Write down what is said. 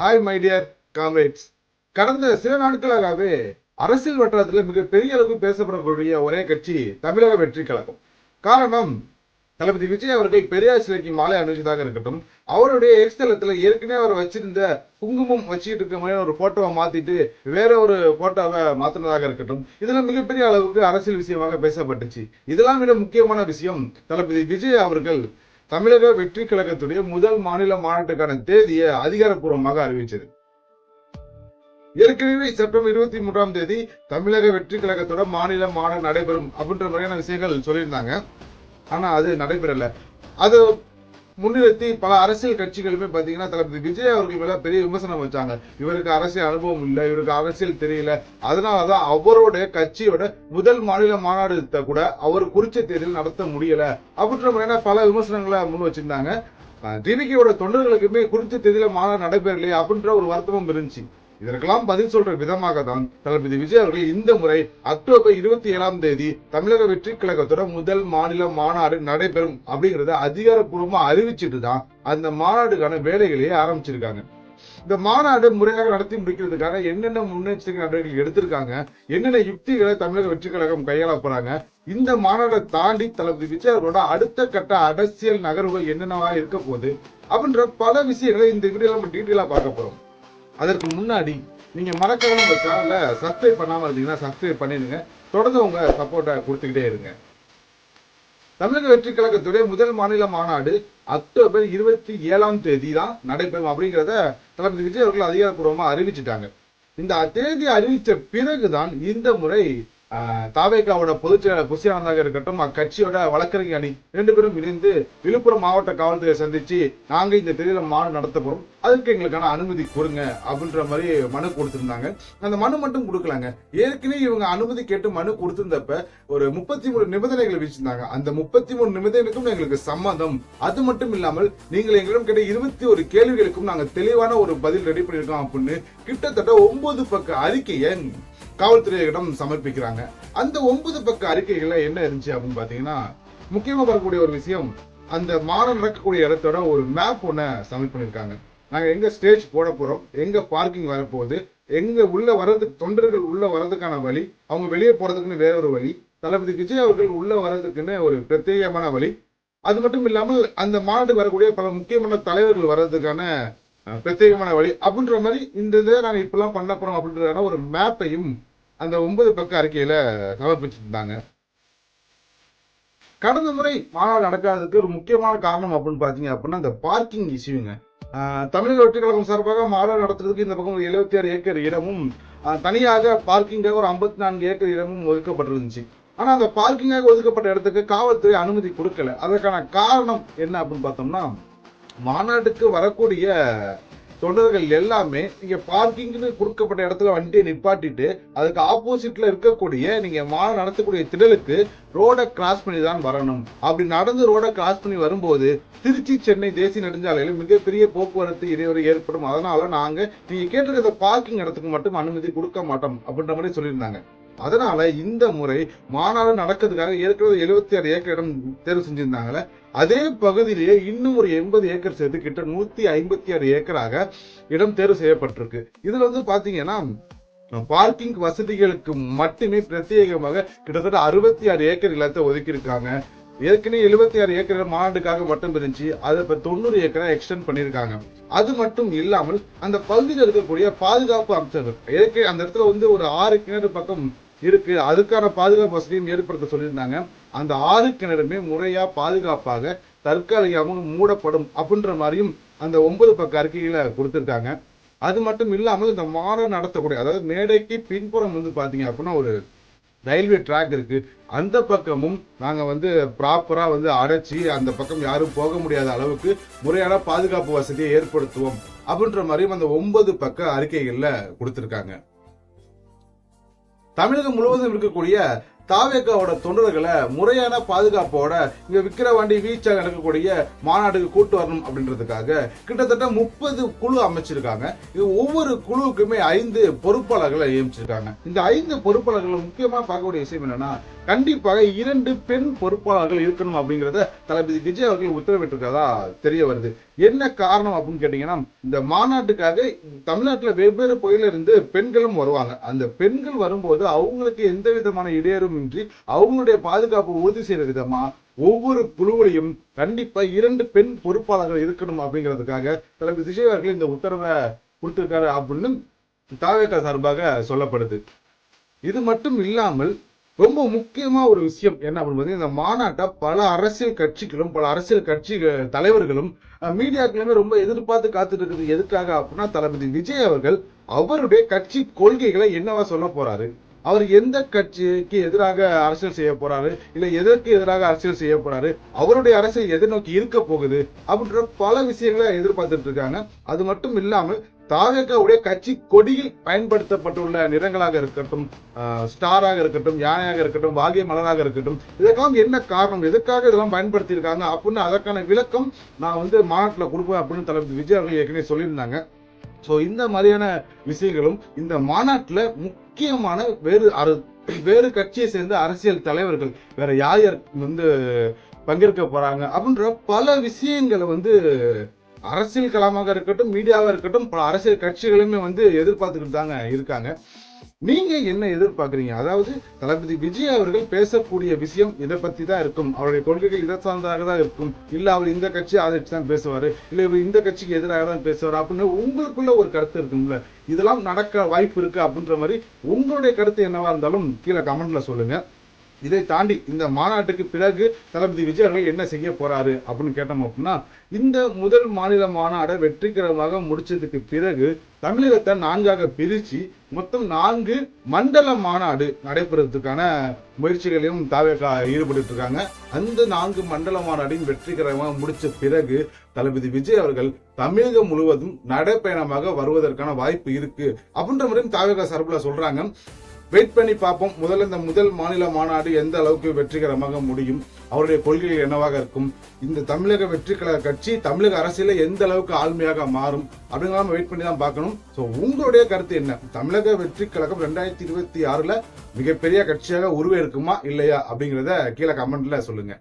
Hi my dear comrades கடந்த சில நாட்களாகவே அரசியல் வட்டாரத்தில் மிகப்பெரிய அளவுக்கு பேசப்படக்கூடிய ஒரே கட்சி தமிழக வெற்றி கழகம். காரணம் தளபதி விஜய் அவர்கள் பெரியார் சிலைக்கு மாலை அணிஞ்சதாக இருக்கட்டும் அவருடைய எக்ஸ்தலத்துல ஏற்கனவே அவர் வச்சிருந்த குங்குமம் வச்சுட்டு இருக்க மாதிரி ஒரு போட்டோவை மாத்திட்டு வேற ஒரு போட்டோவை மாத்தினதாக இருக்கட்டும் இதெல்லாம் மிகப்பெரிய அளவுக்கு அரசியல் விஷயமாக பேசப்பட்டுச்சு. இதெல்லாம் விட முக்கியமான விஷயம் தளபதி விஜய் அவர்கள் தமிழக வெற்றி கழகத்துடைய முதல் மாநில மாநாட்டுக்கான தேதியை அதிகாரப்பூர்வமாக அறிவிச்சது ஏற்கனவே செப்டம்பர் இருபத்தி மூன்றாம் தேதி தமிழக வெற்றி கழகத்தோட மாநில மாநாடு நடைபெறும் அப்படின்ற மாதிரியான விஷயங்கள் சொல்லியிருந்தாங்க. ஆனா அது நடைபெறல. அது முன்னிறுத்தி பல அரசியல் கட்சிகளுமே பாத்தீங்கன்னா தளபதி விஜய் அவர்கள் மேல பெரிய விமர்சனம் வச்சாங்க. இவருக்கு அரசியல் அனுபவம் இல்லை இவருக்கு அரசியல் தெரியல. அதனாலதான் அவருடைய கட்சியோட முதல் மாநில மாநாடு கூட அவர் குறிச்ச தேர்தல் நடத்த முடியல அப்படின்ற மாதிரியான பல விமர்சனங்களை முன் வச்சிருந்தாங்க. டிவிக்கியோட தொண்டர்களுக்குமே குறித்த தேதியில மாநாடு நடைபெறலையே அப்படின்ற ஒரு வருத்தமும் இருந்துச்சு. இதற்கெல்லாம் பதில் சொல்ற விதமாக தான் தளபதி விஜய் அவர்கள் இந்த முறை அக்டோபர் இருபத்தி ஏழாம் தேதி தமிழக வெற்றி கழகத்தோட முதல் மாநில மாநாடு நடைபெறும் அப்படிங்கறத அதிகாரப்பூர்வமா அறிவிச்சிட்டு தான் அந்த மாநாடுக்கான வேலைகளையே ஆரம்பிச்சிருக்காங்க. இந்த மாநாடு முறையாக நடத்தி முடிக்கிறதுக்காக என்னென்ன முன்னெச்சரிக்கை நடவடிக்கைகள் எடுத்திருக்காங்க என்னென்ன யுக்திகளை தமிழக வெற்றி கழகம் கையாள போறாங்க இந்த மாநாட்டை தாண்டி தளபதி விஜய் அவரோட அடுத்த கட்ட அரசியல் நகர்வுகள் என்னென்னவா இருக்க போகுது அப்படின்ற பல விஷயங்களை இந்த வீடியோல நம்ம டீட்டெயிலா பார்க்க போறோம். அதற்கு முன்னாடி நீங்கள் மறக்காம உங்கள் சேனலை சப்ஸ்கிரைப் பண்ணாமல் இருந்தீங்கன்னா சப்ஸ்கிரைப் பண்ணிடுங்க. தொடர்ந்து உங்க சப்போர்ட்டை கொடுத்துக்கிட்டே இருங்க. தமிழக வெற்றி கழகத்துடைய முதல் மாநில மாநாடு அக்டோபர் இருபத்தி ஏழாம் தேதி தான் நடைபெறும் அப்படிங்கிறத தளபதி விஜய் அவர்கள் அதிகாரப்பூர்வமா அறிவிச்சிட்டாங்க. இந்த தேதி அறிவித்த பிறகுதான் இந்த முறை தாவேகாவோட பொதுச் செயலாளர் இருக்கட்டும் அக்கட்சியோட வழக்கறிஞர் அணி ரெண்டு பேரும் இணைந்து விழுப்புரம் மாவட்ட காவல்துறையை சந்திச்சு நாங்க இந்த தேதியில மாநாடு நடத்த போறோம். அதுக்கு எங்களுக்கான அனுமதி கொடுங்க அப்படின்ற மாதிரி மனு கொடுத்திருந்தாங்க. அந்த மனு மட்டும் கொடுக்கலாங்க. ஏற்கனவே இவங்க அனுமதி கேட்டு மனு கொடுத்திருந்தப்ப ஒரு முப்பத்தி மூணு நிபந்தனைகள் வச்சிருந்தாங்க அந்த முப்பத்தி மூணு நிபந்தனைகளுக்கும் எங்களுக்கு சம்மதம் அது மட்டும் இல்லாமல் நீங்கள் எங்களிடம் கேட்ட இருபத்தி ஒரு கேள்விகளுக்கும் நாங்க தெளிவான ஒரு பதில் ரெடி பண்ணியிருக்கோம் அப்படின்னு கிட்டத்தட்ட ஒன்பது பக்க அறிக்கையை காவல்துறையிடம் சமர்ப்பிக்கிறாங்க. அந்த ஒன்பது பக்க அறிக்கைகள்ல என்ன இருந்துச்சு அப்படின்னு பாத்தீங்கன்னா முக்கியமா வரக்கூடிய ஒரு விஷயம் அந்த மாநாடு நடக்கக்கூடிய இடத்தோட ஒரு மேப் ஒண்ண சப்மிட் பண்ணிருக்காங்க. நாங்க எங்க ஸ்டேஜ் போட போறோம் எங்க பார்க்கிங் வரப்போகுது எங்க உள்ள வர்றதுக்கு தொண்டர்கள் உள்ள வர்றதுக்கான வழி அவங்க வெளியே போறதுக்குன்னு வேற ஒரு வழி தளபதி விஜய் அவர்கள் உள்ள வர்றதுக்குன்னு ஒரு பிரத்யேகமான வழி. அது மட்டும் இல்லாமல் அந்த மாநாடு வரக்கூடிய பல முக்கியமான தலைவர்கள் வர்றதுக்கான பிரத்யேகமான வழி அப்படின்ற மாதிரி இந்த இதை நாங்கள் இப்பெல்லாம் பண்ண போறோம் அப்படின்றதான ஒரு மேப்பையும் அந்த ஒன்பது பக்க அறிக்கையில சமர்ப்பிச்சிருந்தாங்க. கடந்த முறை மாநாடு நடக்காததுக்கு ஒரு முக்கியமான காரணம் அப்படின்னு பாத்தீங்க அப்படின்னா அந்த பார்க்கிங் இஷ்யூங்க தமிழக வெற்றி கழகம் சார்பாக மாநாடு நடத்துறதுக்கு இந்த பக்கம் ஒரு எழுபத்தி ஆறு ஏக்கர் இடமும் தனியாக பார்க்கிங்காக ஒரு ஐம்பத்தி நான்கு ஏக்கர் இடமும் ஒதுக்கப்பட்டிருந்துச்சு. ஆனா அந்த பார்க்கிங்காக ஒதுக்கப்பட்ட இடத்துக்கு காவல்துறை அனுமதி கொடுக்கல. அதற்கான காரணம் என்ன அப்படின்னு பார்த்தோம்னா மாநாட்டுக்கு வரக்கூடிய தொண்டர்கள் எல்லாமே நீங்க பார்க்கிங்னு கொடுக்கப்பட்ட இடத்துல வண்டியை நிப்பாட்டிட்டு அதுக்கு ஆப்போசிட்ல இருக்கக்கூடிய நீங்க மாநாடு நடத்தக்கூடிய திடலுக்கு ரோடை கிராஸ் பண்ணி தான் வரணும். அப்படி நடந்து ரோடை கிராஸ் பண்ணி வரும்போது திருச்சி சென்னை தேசிய நெடுஞ்சாலையில மிகப்பெரிய போக்குவரத்து இடையூறு ஏற்படும். அதனால நாங்க நீங்க கேட்டிருக்கிற பார்க்கிங் இடத்துக்கு மட்டும் அனுமதி கொடுக்க மாட்டோம் அப்படின்ற மாதிரி சொல்லியிருந்தாங்க. அதனால இந்த முறை மாநாடு நடக்கிறதுக்காக ஏற்கனவே எழுபத்தி ஆறு ஏக்கர் இடம் தேர்வு செஞ்சிருந்தாங்கல்ல அதே பகுதியிலேயே இன்னும் ஒரு எண்பது ஏக்கர் சேர்த்து கிட்ட நூத்தி ஐம்பத்தி ஆறு ஏக்கராக இடம் தேர்வு செய்யப்பட்டிருக்கு. இதுல வந்து பாத்தீங்கன்னா பார்க்கிங் வசதிகளுக்கு மட்டுமே பிரத்யேகமாக கிட்டத்தட்ட அறுபத்தி ஆறு ஏக்கர் நிலத்தை ஒதுக்கியிருக்காங்க. ஏற்கனவே எழுபத்தி ஆறு ஏக்கர் மாநாட்டுக்காக மட்டும் இருந்துச்சு அதை இப்ப தொண்ணூறு ஏக்கரா எக்ஸ்டெண்ட் பண்ணிருக்காங்க அது மட்டும் இல்லாமல் அந்த பகுதியில் இருக்கக்கூடிய பாதுகாப்பு அம்சங்கள் ஏற்கனவே அந்த இடத்துல வந்து ஒரு ஆறு கிணறு பக்கம் இருக்கு. அதுக்கான பாதுகாப்பு வசதியும் ஏற்படுத்த சொல்லியிருந்தாங்க. அந்த ஆறு கிணறுமே முறையா பாதுகாப்பாக தற்காலிகமாக மூடப்படும் அப்படின்ற மாதிரியும் அந்த ஒன்பது பக்க அறிக்கையில் கொடுத்துருக்காங்க. அது மட்டும் இல்லாமல் இந்த மாறம் நடத்தக்கூடிய அதாவது மேடைக்கு பின்புறம் வந்து பாத்தீங்க அப்படின்னா ஒரு ரயில்வே ட்ராக் இருக்கு. அந்த பக்கமும் நாங்க வந்து ப்ராப்பரா வந்து அடைச்சி அந்த பக்கம் யாரும் போக முடியாத அளவுக்கு முறையான பாதுகாப்பு வசதியை ஏற்படுத்துவோம் அப்படின்ற மாதிரியும் அந்த ஒன்பது பக்க அறிக்கைகள்ல கொடுத்துருக்காங்க. தமிழகம் முழுவதும் இருக்கக்கூடிய தாவேக்காவோட தொண்டர்களை முறையான பாதுகாப்போட இங்க விக்கிரவாண்டி வீச்சாக நடக்கக்கூடிய மாநாட்டுக்கு கூட்டு வரணும் அப்படின்றதுக்காக கிட்டத்தட்ட முப்பது குழு அமைச்சிருக்காங்க. இது ஒவ்வொரு குழுவுக்குமே ஐந்து பொறுப்பாளர்களை நியமிச்சிருக்காங்க. இந்த ஐந்து பொறுப்பாளர்கள் முக்கியமா பார்க்கக்கூடிய விஷயம் என்னன்னா கண்டிப்பாக இரண்டு பெண் பொறுப்பாளர்கள் இருக்கணும் அப்படிங்கிறத தளபதி விஜய் அவர்கள் உத்தரவிட்டிருக்கிறதா தெரிய வருது. என்ன காரணம் அப்படின்னு கேட்டீங்கன்னா இந்த மாநாட்டுக்காக தமிழ்நாட்டுல வெவ்வேறு பகுதியில இருந்து பெண்களும் வருவாங்க. அந்த பெண்கள் வரும்போது அவங்களுக்கு எந்த விதமான இடையூறும் இன்றி அவங்களுடைய பாதுகாப்பு உறுதி செய்யற விதமா ஒவ்வொரு குழுவிலையும் கண்டிப்பா இரண்டு பெண் பொறுப்பாளர்கள் இருக்கணும் அப்படிங்கிறதுக்காக தளபதி விஜய் அவர்கள் இந்த உத்தரவை கொடுத்திருக்காரு அப்படின்னு தாவேக்கா சார்பாக சொல்லப்படுது. இது மட்டும் இல்லாமல் ரொம்ப முக்கியமா ஒரு விஷயம் என்ன அப்படின்னு பார்த்தீங்கன்னா இந்த மாநாட்டை பல அரசியல் கட்சிகளும் பல அரசியல் கட்சி தலைவர்களும் மீடியாக்களுமே ரொம்ப எதிர்பார்த்து காத்துட்டு இருக்குது. எதுக்காக அப்படின்னா தளபதி விஜய் அவர்கள் அவருடைய கட்சி கொள்கைகளை என்னவா சொல்ல போறாரு? அவர் எந்த கட்சிக்கு எதிராக அரசியல் செய்ய போறாரு இல்ல எதற்கு எதிராக அரசியல் செய்ய போறாரு அவருடைய அரசியல் எதிர்நோக்கி இருக்க போகுது அப்படின்ற பல விஷயங்களை எதிர்பார்த்துட்டு இருக்காங்க. அது மட்டும் இல்லாமல் தாகக்காவுடைய கட்சி கொடியில் பயன்படுத்தப்பட்டுள்ள நிறங்களாக இருக்கட்டும் ஸ்டாராக இருக்கட்டும் யானையாக இருக்கட்டும் வாகிய மலராக இருக்கட்டும் இதற்கெல்லாம் என்ன காரணம் எதுக்காக இதெல்லாம் பயன்படுத்தியிருக்காங்க அப்படின்னு அதற்கான விளக்கம் நான் வந்து மாநாட்டில் கொடுப்பேன் அப்படின்னு தலைவர் விஜய் அவர்கள் ஏற்கனவே சொல்லியிருந்தாங்க. ஸோ இந்த மாதிரியான விஷயங்களும் இந்த மாநாட்டில் முக்கியமான வேறு அரு வேறு கட்சியை சேர்ந்த அரசியல் தலைவர்கள் வேற யார் யார் வந்து பங்கேற்க போறாங்க அப்படின்ற பல விஷயங்களை வந்து அரசியல் களமாக இருக்கட்டும் மீடியாவாக இருக்கட்டும் பல அரசியல் கட்சிகளுமே வந்து எதிர்பார்த்துக்கிட்டு தாங்க இருக்காங்க. நீங்க என்ன எதிர்பார்க்குறீங்க? அதாவது தளபதி விஜய் அவர்கள் பேசக்கூடிய விஷயம் இதை பத்தி தான் இருக்கும். அவருடைய கொள்கைகள் இதை சார்ந்ததாக தான் இருக்கும். இல்ல அவர் இந்த கட்சி ஆதரிச்சு தான் பேசுவாரு. இல்ல இவர் இந்த கட்சிக்கு எதிராக தான் பேசுவார் அப்படின்னு உங்களுக்குள்ள ஒரு கருத்து இருக்கும்ல? இதெல்லாம் நடக்க வாய்ப்பு இருக்கு அப்படின்ற மாதிரி உங்களுடைய கருத்து என்னவா இருந்தாலும் கீழே கமெண்ட்ல சொல்லுங்க. இதை தாண்டி இந்த மாநாட்டுக்கு பிறகு தளபதி விஜய் அவர்கள் என்ன செய்ய போறாரு அப்படின்னு கேட்டோம் அப்படின்னா இந்த முதல் மாநில மாநாடை வெற்றிகரமாக முடிச்சதுக்கு பிறகு தமிழகத்தை நான்காக பிரிச்சு மொத்தம் நான்கு மண்டல மாநாடு நடைபெறதுக்கான முயற்சிகளையும் தாவேக்கா ஈடுபட்டு இருக்காங்க. அந்த நான்கு மண்டல மாநாடையும் வெற்றிகரமாக முடிச்ச பிறகு தளபதி விஜய் அவர்கள் தமிழகம் முழுவதும் நடைப்பயணமாக வருவதற்கான வாய்ப்பு இருக்கு அப்படின்ற மாதிரியும் தாவேகா சார்பில் சொல்றாங்க. வெயிட் பண்ணி பார்ப்போம். முதல்ல இந்த முதல் மாநில மாநாடு எந்த அளவுக்கு வெற்றிகரமாக முடியும்? அவருடைய கொள்கைகள் என்னவாக இருக்கும்? இந்த தமிழக வெற்றி கட்சி தமிழக அரசியல எந்த அளவுக்கு ஆளுமையாக மாறும்? அப்படிங்கலாம் வெயிட் பண்ணி தான் பார்க்கணும். ஸோ உங்களுடைய கருத்து என்ன? தமிழக வெற்றி கழகம் ரெண்டாயிரத்தி இருபத்தி ஆறுல மிகப்பெரிய கட்சியாக உருவேற்குமா இல்லையா? அப்படிங்கிறத கீழே கமெண்ட்ல சொல்லுங்க.